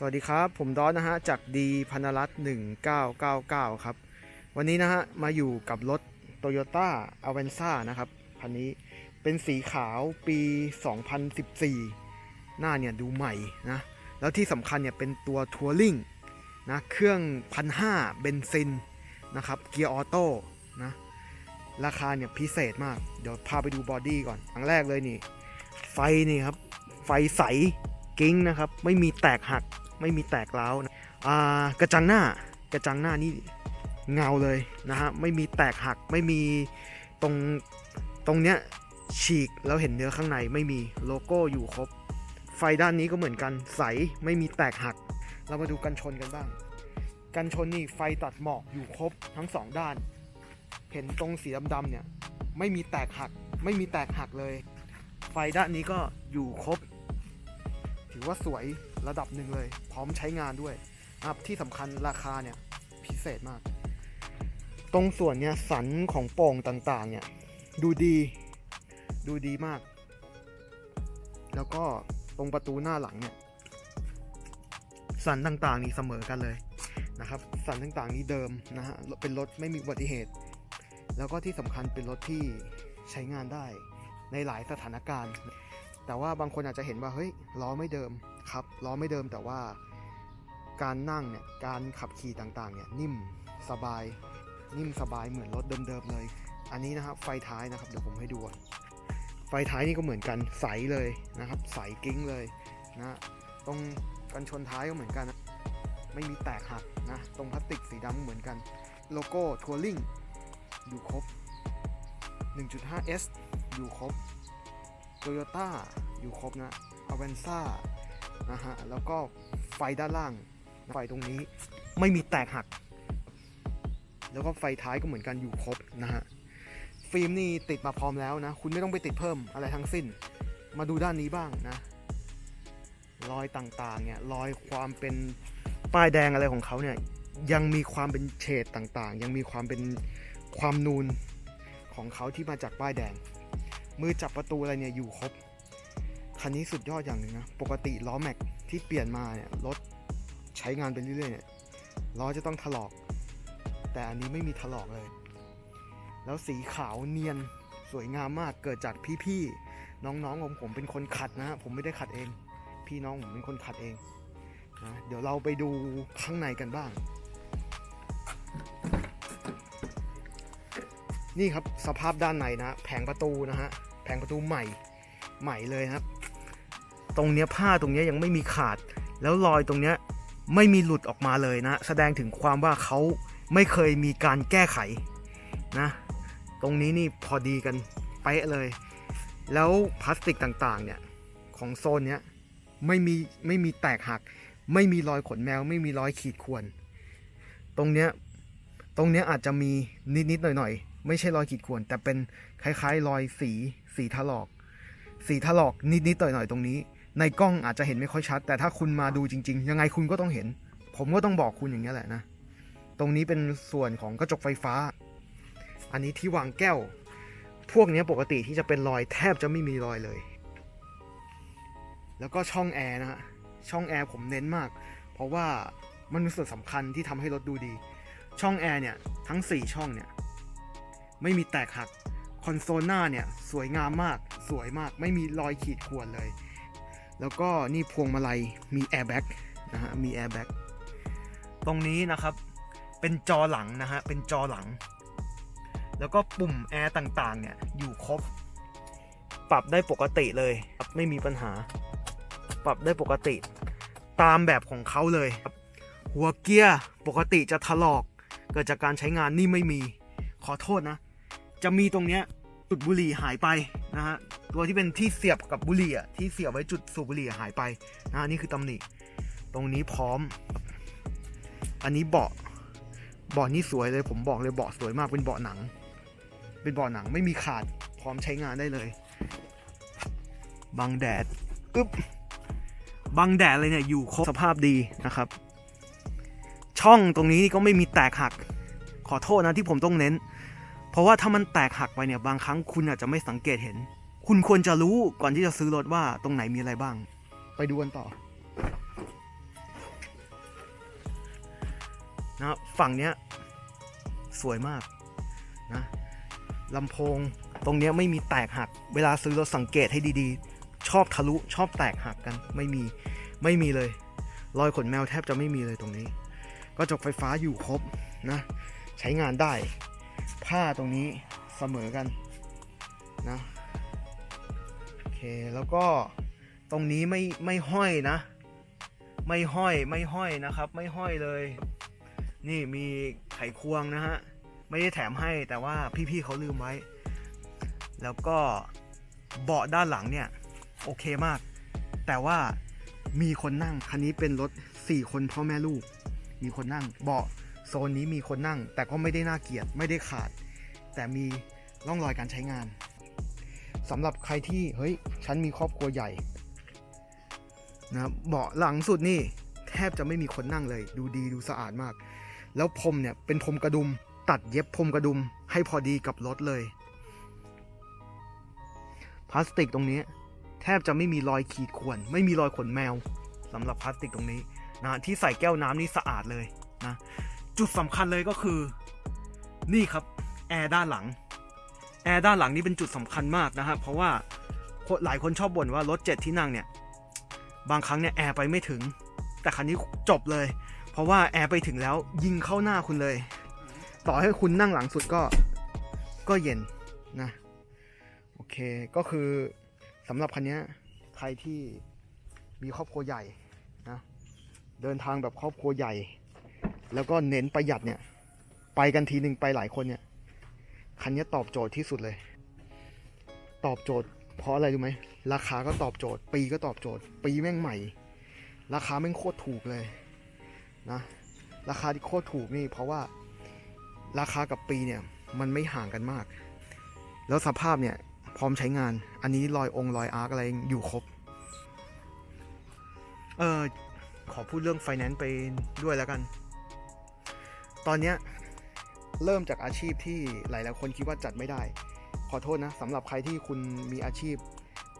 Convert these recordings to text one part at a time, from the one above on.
สวัสดีครับผมดอนนะฮะจากดีพนรัตน์1999 ครับ วันนี้นะฮะมาอยู่กับรถ Toyota a v a n z a นะครับคันนี้เป็นสีขาวปี 2014 หน้าเนี่ยดูใหม่นะแล้วที่สำคัญเนี่ยเป็นตัวทัวริงนะเครื่องพันห้าเบนซินนะครับเกียร์ออโต้นะราคาเนี่ยพิเศษมาก เดี๋ยวพาไปดูบอดี้ก่อนอันแรกเลยนี่ ไฟนี่ครับ ไฟใสกิ้งนะครับ ไม่มีแตกหัก ไม่มีแตกร้าวนะอ่ากระจังหน้ากระจังหน้านี่เงาเลยนะฮะไม่มีแตกหักไม่มีตรงตรงเนี้ยฉีกแล้วเห็นเนื้อข้างในไม่มีโลโก้อยู่ครบ ไฟด้านนี้ก็เหมือนกันใสไม่มีแตกหัก เรามาดูกันชนกันบ้าง กันชนนี่ไฟตัดหมอกอยู่ครบทั้งสองด้าน เห็นตรงสีดำๆเนี่ยไม่มีแตกหักไม่มีแตกหักเลย ไฟด้านนี้ก็อยู่ครบ ถือว่าสวย ระดับหนึ่งเลย พร้อมใช้งานด้วยนะครับที่สำคัญราคาเนี่ยพิเศษมาก ตรงส่วนเนี่ยสันของโป่งต่างๆเนี่ยดูดีดูดีมาก แล้วก็ตรงประตูหน้าหลังเนี่ยสันต่างๆนี่เสมอกันเลยนะครับ สันต่างๆนี้เดิมนะฮะเป็นรถไม่มีอุบัติเหตุ แล้วก็ที่สำคัญเป็นรถที่ใช้งานได้ในหลายสถานการณ์ แต่ว่าบางคนอาจจะเห็นว่าเฮ้ยล้อไม่เดิม ครับล้อไม่เดิมแต่ว่าการนั่งเนี่ยการขับขี่ต่างๆเนี่ยนิ่มสบายนิ่มสบายเหมือนรถเดิมๆเลย อันนี้นะครับไฟท้ายนะครับเดี๋ยวผมให้ดูไฟท้ายนี่ก็เหมือนกันใสเลยนะครับใสกิ้งเลยนะตรงกันชนท้ายก็เหมือนกัน ไม่มีแตกหักนะตรงพลาสติกสีดำเหมือนกัน โลโก้ทัวริงอยู่ครบ 1.5S อยู่ครบโตโยต้าอยู่ครบนะอเวนซ่า นะฮะ แล้วก็ไฟด้านล่าง ไฟตรงนี้ไม่มีแตกหัก แล้วก็ไฟท้ายก็เหมือนกันอยู่ครบนะฮะ ฟิล์มนี่ติดมาพร้อมแล้วนะ คุณไม่ต้องไปติดเพิ่มอะไรทั้งสิ้น มาดูด้านนี้บ้างนะ รอยต่างๆ เนี่ย รอยความเป็นป้ายแดงอะไรของเขาเนี่ย ยังมีความเป็นเฉดต่างๆ ยังมีความเป็นความนูนของเขาที่มาจากป้ายแดง มือจับประตูอะไรเนี่ยอยู่ครบ คันนี้สุดยอดอย่างหนึ่งนะ ปกติล้อแม็กที่เปลี่ยนมาเนี่ยรถใช้งานไปเรื่อยๆเนี่ยล้อจะต้องถลอก แต่อันนี้ไม่มีถลอกเลย แล้วสีขาวเนียนสวยงามมากเกิดจากพี่ๆน้องๆของผมเป็นคนขัดนะ ผมไม่ได้ขัดเอง พี่น้องผมเป็นคนขัดเองนะเดี๋ยวเราไปดูข้างในกันบ้าง นี่ครับสภาพด้านในนะ แผงประตูนะฮะแผงประตูใหม่ใหม่เลยครับ ตรงเนี้ยผ้าตรงเนี้ยยังไม่มีขาด แล้วรอยตรงเนี้ยไม่มีหลุดออกมาเลยนะ แสดงถึงความว่าเขาไม่เคยมีการแก้ไขนะตรงนี้นี่พอดีกันเป๊ะเลย แล้วพลาสติกต่างๆเนี่ยของโซนเนี้ยไม่มีไม่มีแตกหัก ไม่มีรอยขนแมว ไม่มีรอยขีดข่วน ตรงเนี้ยตรงเนี้ยอาจจะมีนิดๆหน่อยๆ ไม่ใช่รอยขีดข่วน แต่เป็นคล้ายๆ รอยสีสีถลอก สีถลอกนิดๆหน่อยๆตรงนี้ ในกล้องอาจจะเห็นไม่ค่อยชัด แต่ถ้าคุณมาดูจริง ๆ ยังไงคุณก็ต้องเห็น ผมก็ต้องบอกคุณอย่างนี้แหละนะ ตรงนี้เป็นส่วนของกระจกไฟฟ้า อันนี้ที่วางแก้ว พวกนี้ปกติที่จะเป็นรอยแทบจะไม่มีรอยเลย แล้วก็ช่องแอร์นะฮะ ช่องแอร์ผมเน้นมาก เพราะว่ามันเป็นส่วนสำคัญที่ทำให้รถดูดี ช่องแอร์เนี่ยทั้ง 4 ช่องเนี่ยไม่มีแตกหัก คอนโซลหน้าเนี่ยสวยงามมาก สวยมาก ไม่มีรอยขีดข่วนเลย แล้วก็นี่พวงมาลัยมีแอร์แบ็กนะฮะมีแอร์แบ็กตรงนี้นะครับเป็นจอหลังนะฮะเป็นจอหลัง แล้วก็ปุ่มแอร์ต่างๆเนี่ยอยู่ครบ ปรับได้ปกติเลยครับไม่มีปัญหา ปรับได้ปกติ ตามแบบของเขาเลย หัวเกียร์ปกติจะถลอก เกิดจากการใช้งานนี่ไม่มีขอโทษนะ จะมีตรงเนี้ย จุดบุหรี่หายไปนะฮะตัวที่เป็นที่เสียบกับบุหรี่อะที่เสียบไว้จุดสูบบุหรี่หายไปนะนี่คือตำหนิ ตรงนี้พร้อม อันนี้เบาะเบาะนี่สวยเลยผมบอกเลยเบาะสวยมากเป็นเบาะหนัง เป็นเบาะหนังไม่มีขาดพร้อมใช้งานได้เลยบังแดดอึ๊บบังแดดเลยเนี่ยอยู่ครบสภาพดีนะครับ ช่องตรงนี้ก็ไม่มีแตกหัก ขอโทษนะที่ผมต้องเน้น เพราะว่าถ้ามันแตกหักไปเนี่ยบางครั้งคุณอาจจะไม่สังเกตเห็น คุณควรจะรู้ก่อนที่จะซื้อรถว่าตรงไหนมีอะไรบ้าง ไปดูกันต่อนะฝั่งเนี้ยสวยมากนะลำโพงตรงเนี้ยไม่มีแตกหัก เวลาซื้อเราสังเกตให้ดีๆ ชอบทะลุชอบแตกหักกันไม่มีไม่มีเลย รอยขนแมวแทบจะไม่มีเลยตรงนี้กระจกไฟฟ้าอยู่ครบนะ ใช้งานได้ ผ้าตรงนี้เสมอกันนะโอเคแล้วก็ตรงนี้ไม่ไม่ห้อยนะ ไม่ห้อยไม่ห้อยนะครับ ไม่ห้อยเลย นี่มีไขควงนะฮะไม่ได้แถมให้แต่ว่าพี่ๆเขาลืมไว้ แล้วก็เบาะด้านหลังเนี่ยโอเคมาก แต่ว่ามีคนนั่งคันนี้เป็นรถ 4 คนพ่อแม่ลูก มีคนนั่งเบาะ โซนนี้มีคนนั่ง แต่ก็ไม่ได้น่าเกลียดไม่ได้ขาด แต่มีร่องรอยการใช้งานสำหรับใครที่เฮ้ยฉันมีครอบครัวใหญ่นะเบาะหลังสุดนี่แทบจะไม่มีคนนั่งเลย ดูดีดูสะอาดมาก แล้วพรมเนี่ยเป็นพรมกระดุม ตัดเย็บพรมกระดุมให้พอดีกับรถเลย พลาสติกตรงนี้แทบจะไม่มีรอยขีดข่วน ไม่มีรอยขนแมวสำหรับพลาสติกตรงนี้นะที่ใส่แก้วน้ำนี่สะอาดเลยนะ จุดสำคัญเลยก็คือ นี่ครับแอร์ด้านหลังแอร์ด้านหลังนี่เป็นจุดสำคัญมากนะครับเพราะว่าหลายคนชอบบ่นว่ารถเจ็ดที่นั่งเนี่ยบางครั้งเนี่ยแอร์ไปไม่ถึง แต่คันนี้จบเลย เพราะว่าแอร์ไปถึงแล้วยิงเข้าหน้าคุณเลย ต่อให้คุณนั่งหลังสุดก็ก็เย็นนะโอเคก็คือสำหรับคันนี้ใครที่มีครอบครัวใหญ่นะเดินทางแบบครอบครัวใหญ่ แล้วก็เน้นประหยัดเนี่ย ไปกันทีหนึ่งไปหลายคนเนี่ย คันนี้ตอบโจทย์ที่สุดเลย ตอบโจทย์ เพราะอะไรรู้ไหม ราคาก็ตอบโจทย์ ปีก็ตอบโจทย์ ปีแม่งใหม่ ราคาแม่งโคตรถูกเลยนะ ราคาที่โคตรถูกนี่ เพราะว่าราคากับปีเนี่ย มันไม่ห่างกันมาก แล้วสภาพเนี่ย พร้อมใช้งาน อันนี้รอยองค์รอยอาร์คอะไรอยู่ครบ เออขอพูดเรื่องไฟแนนซ์ไปด้วยแล้วกัน ตอนเนี้ยเริ่มจากอาชีพที่หลายๆคนคิดว่าจัดไม่ได้ ขอโทษนะสำหรับใครที่คุณมีอาชีพ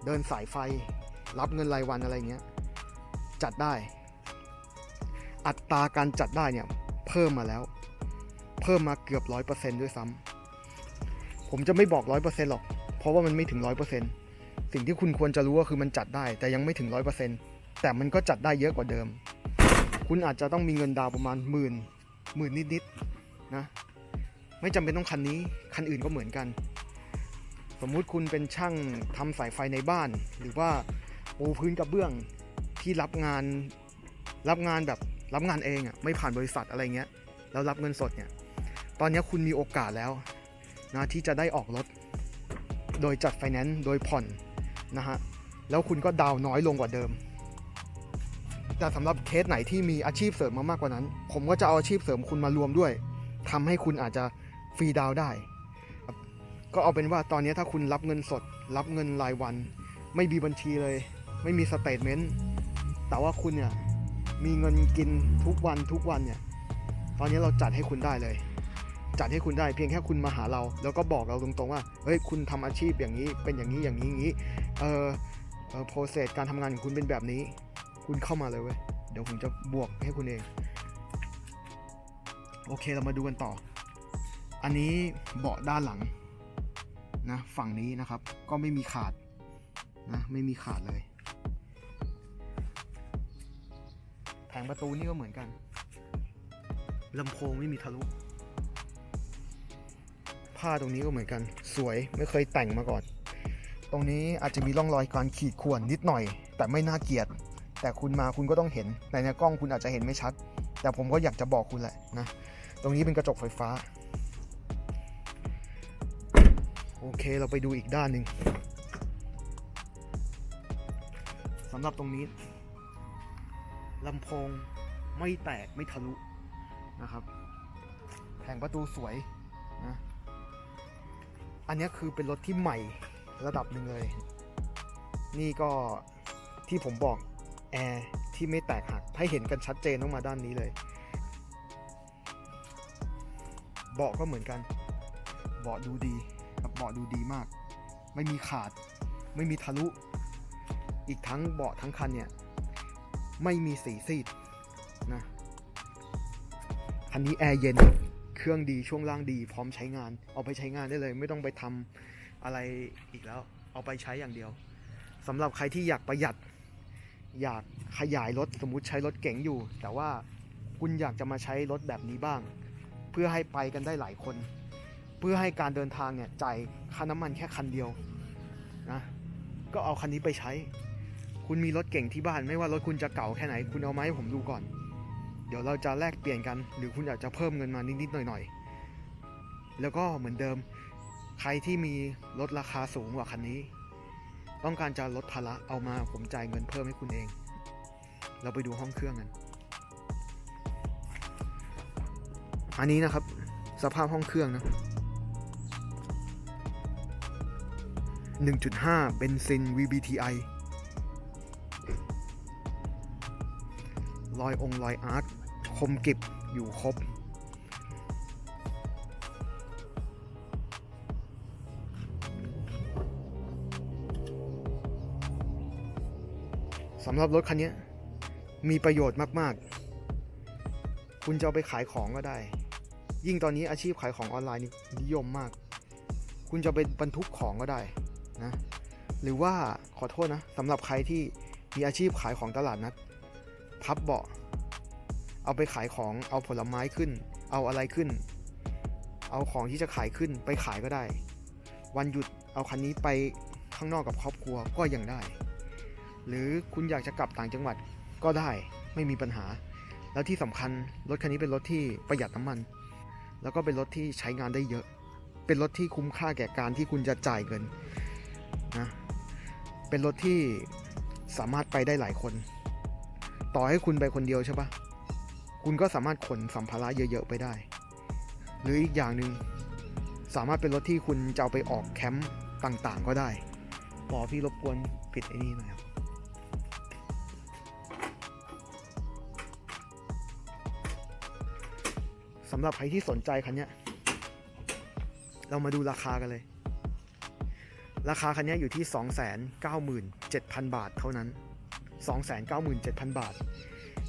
เดินสายไฟ รับเงินรายวันอะไรเงี้ยจัดได้ อัตราการจัดได้เนี่ยเพิ่มมาแล้ว เพิ่มมาเกือบร้อยเปอร์เซนด้วยซ้ำผมจะไม่บอกร้อยเปอร์เซ็นหรอก เพราะว่ามันไม่ถึงร้อยเปอร์เซ็นสิ่งที่คุณควรจะรู้ก็คือมันจัดได้ แต่ยังไม่ถึงร้อยเปอร์เซ็นแต่มันก็จัดได้เยอะกว่าเดิม คุณอาจจะต้องมีเงินดาวประมาณหมื่น หมื่นนิดๆนะไม่จำเป็นต้องคันนี้คันอื่นก็เหมือนกัน สมมุติคุณเป็นช่างทำสายไฟในบ้าน หรือว่าปูพื้นกระเบื้องที่รับงานรับงานแบบรับงานเองอะ่ะไม่ผ่านบริษัทอะไรเงี้ยแล้วรับเงินสดเนี่ยตอนนี้คุณมีโอกาสแล้วนะที่จะได้ออกรถ โดยจัดไฟแนนซ์โดยผ่อนนะฮะแล้วคุณก็ดาวน์น้อยลงกว่าเดิม แต่สำหรับเคสไหนที่มีอาชีพเสริมมามากกว่านั้น ผมก็จะเอาอาชีพเสริมคุณมารวมด้วยทำให้คุณอาจจะฟรีดาวได้ ก็เอาเป็นว่าตอนนี้ถ้าคุณรับเงินสด รับเงินรายวัน ไม่มีบัญชีเลย ไม่มีสเตทเมนต์แต่ว่าคุณเนี่ยมีเงินกินทุกวันทุกวันเนี่ยตอนนี้เราจัดให้คุณได้เลย จัดให้คุณได้เพียงแค่คุณมาหาเรา แล้วก็บอกเราตรงๆว่าเฮ้ยคุณทำอาชีพอย่างนี้เป็นอย่างนี้อย่างนี้อย่างนี้เออเออโปรเซสการทำงานของคุณเป็นแบบนี้ คุณเข้ามาเลยเว้ย เดี๋ยวผมจะบวกให้คุณเอง โอเคเรามาดูกันต่อ อันนี้เบาะด้านหลังนะฝั่งนี้นะครับ ก็ไม่มีขาดนะไม่มีขาดเลย แผงประตูนี่ก็เหมือนกันลำโพงไม่มีทะลุผ้าตรงนี้ก็เหมือนกัน สวยไม่เคยแต่งมาก่อน ตรงนี้อาจจะมีร่องรอยการขีดข่วนนิดหน่อย แต่ไม่น่าเกลียด แต่คุณมาคุณก็ต้องเห็นในในกล้องคุณอาจจะเห็นไม่ชัด แต่ผมก็อยากจะบอกคุณแหละนะ ตรงนี้เป็นกระจกไฟฟ้า โอเคเราไปดูอีกด้านหนึ่งสำหรับตรงนี้ลำโพงไม่แตกไม่ทะลุนะครับแผงประตูสวยนะอันนี้คือเป็นรถที่ใหม่ระดับหนึ่งเลย นี่ก็ที่ผมบอก แอร์ที่ไม่แตกหักให้เห็นกันชัดเจนต้องมาด้านนี้เลย เบาะก็เหมือนกัน เบาะดูดีครับเบาะดูดีมาก ไม่มีขาด ไม่มีทะลุ อีกทั้งเบาะทั้งคันเนี่ย ไม่มีสีซีดนะคันนี้แอร์เย็น เครื่องดีช่วงล่างดี พร้อมใช้งาน เอาไปใช้งานได้เลย ไม่ต้องไปทำอะไรอีกแล้ว เอาไปใช้อย่างเดียวสำหรับใครที่อยากประหยัด อยากขยายรถสมมุติใช้รถเก๋งอยู่ แต่ว่าคุณอยากจะมาใช้รถแบบนี้บ้าง เพื่อให้ไปกันได้หลายคน เพื่อให้การเดินทางเนี่ยจ่ายค่าน้ำมันแค่คันเดียวนะก็เอาคันนี้ไปใช้ คุณมีรถเก่งที่บ้าน ไม่ว่ารถคุณจะเก่าแค่ไหน คุณเอามาให้ผมดูก่อน เดี๋ยวเราจะแลกเปลี่ยนกัน หรือคุณอยากจะเพิ่มเงินมานิดๆหน่อยๆ แล้วก็เหมือนเดิม ใครที่มีรถราคาสูงกว่าคันนี้ ต้องการจะลดภาระเอามาผมจ่ายเงินเพิ่มให้คุณเอง เราไปดูห้องเครื่องกัน อันนี้นะครับ สภาพห้องเครื่องนะ 1.5 เบนซิน VBTI รอยองค์รอยอาร์ตคมกิบอยู่ครบ สำหรับรถคันนี้มีประโยชน์มากๆ คุณจะเอาไปขายของก็ได้ ยิ่งตอนนี้อาชีพขายของออนไลน์นี่นิยมมาก คุณจะไปบรรทุกของก็ได้นะ หรือว่าขอโทษนะสำหรับใครที่มีอาชีพขายของตลาดนัด พับเบาะ เอาไปขายของ เอาผลไม้ขึ้น เอาอะไรขึ้น เอาของที่จะขายขึ้นไปขายก็ได้ วันหยุดเอาคันนี้ไปข้างนอกกับครอบครัวก็ยังได้ หรือคุณอยากจะกลับต่างจังหวัดก็ได้ไม่มีปัญหา แล้วที่สำคัญรถคันนี้เป็นรถที่ประหยัดน้ำมัน แล้วก็เป็นรถที่ใช้งานได้เยอะ เป็นรถที่คุ้มค่าแก่การที่คุณจะจ่ายเงินนะเป็นรถที่สามารถไปได้หลายคน ต่อให้คุณไปคนเดียวใช่ปะคุณก็สามารถขนสัมภาระเยอะๆไปได้ หรืออีกอย่างหนึ่งสามารถเป็นรถที่คุณจะเอาไปออกแคมป์ต่างๆ ก็ได้หมอพี่รบกวนปิดไอ้นี่หน่อยครับำหรับใครที่สนใจคันนี้เรามาดูราคากันเลย ราคาคันนี้อยู่ที่ 297,000 บาทเท่านั้น 297,000 บาท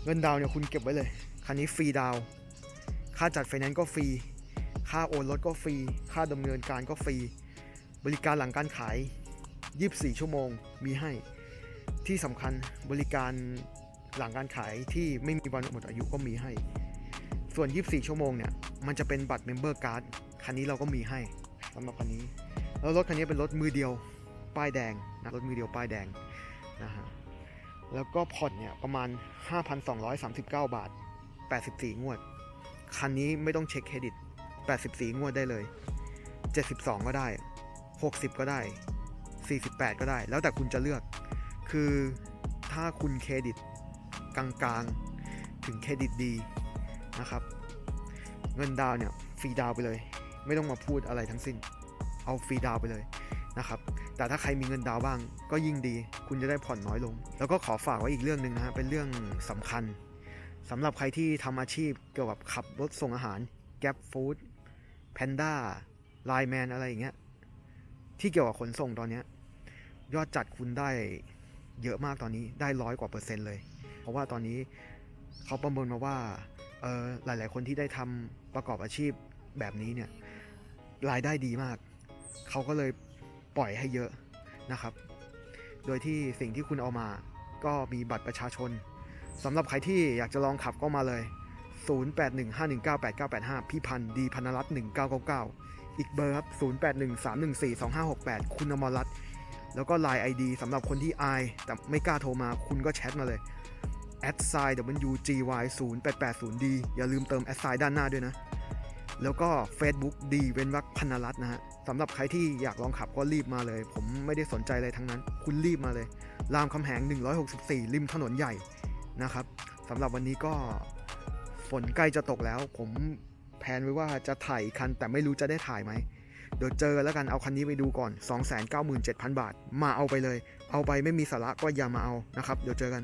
เงินดาวเนี่ยคุณเก็บไว้เลย คันนี้ฟรีดาว ค่าจัดไฟแนนซ์ก็ฟรี ค่าโอนรถก็ฟรี ค่าดำเนินการก็ฟรี บริการหลังการขาย 24 ชั่วโมงมีให้ ที่สำคัญบริการหลังการขายที่ไม่มีวันหมดอายุก็มีให้ ส่วน 24 ชั่วโมงเนี่ย มันจะเป็นบัตรเมมเบอร์การ์ดคันนี้เราก็มีให้สำหรับคันนี้ แล้วรถคันนี้เป็นรถมือเดียวป้ายแดงนะรถมือเดียวป้ายแดงนะฮะแล้วก็ผ่อนเนี่ยประมาณ 5,239 บาท 84 งวด คันนี้ไม่ต้องเช็คเครดิต 84 งวดได้เลย 72 ก็ได้ 60 ก็ได้ 48 ก็ได้ แล้วแต่คุณจะเลือก คือถ้าคุณเครดิตกลางๆ ถึงเครดิตดี นะครับ เงินดาวเนี่ยฟรีดาวไปเลย ไม่ต้องมาพูดอะไรทั้งสิ้น เอาฟรีดาวไปเลยนะครับ แต่ถ้าใครมีเงินดาวบ้าง ก็ยิ่งดี คุณจะได้ผ่อนน้อยลง แล้วก็ขอฝากไว้อีกเรื่องหนึ่งนะฮะ เป็นเรื่องสำคัญสำหรับใครที่ทำอาชีพเกี่ยวกับขับรถส่งอาหาร Gap Food Panda Line Man อะไรอย่างเงี้ย ที่เกี่ยวกับขนส่งตอนเนี้ยยอดจัดคุณได้เยอะมากตอนนี้ได้ร้อยกว่าเปอร์เซ็นต์เลย เพราะว่าตอนนี้เขาประเมินมาว่า หลาย ๆ คนที่ได้ทำประกอบอาชีพแบบนี้เนี่ยรายได้ดีมาก เขาก็เลยปล่อยให้เยอะนะครับ โดยที่สิ่งที่คุณเอามาก็มีบัตรประชาชนสำหรับใครที่อยากจะลองขับก็มาเลย 0815198985 พี่พันธ์ดีพันรัตน์1999 อีกเบอร์ครับ 0813142568 คุณอมรรัตน์แล้วก็ Line ID สำหรับคนที่อายแต่ไม่กล้าโทรมาคุณก็แชทมาเลย a d s i g n WGY 0 8 8 0 D อย่าลืมเติม a d s i g n ด้านหน้าด้วยนะ แล้วก็ Facebook ดีเว้นวรรคพันรัตน์นะฮะสำหรับใครที่อยากลองขับก็รีบมาเลย ผมไม่ได้สนใจอะไรทั้งนั้น คุณรีบมาเลย รามคำแหง 164 ริมถนนใหญ่นะครับสำหรับวันนี้ก็ฝนใกล้จะตกแล้ว ผมแพลนไว้ว่าจะถ่ายอีกคัน แต่ไม่รู้จะได้ถ่ายไหมเดี๋ยวเจอแล้วกันเอาคันนี้ไปดูก่อน 297,000 บาท มาเอาไปเลย เอาไปไม่มีสาระก็อย่ามาเอานะครับ เดี๋ยวเจอกัน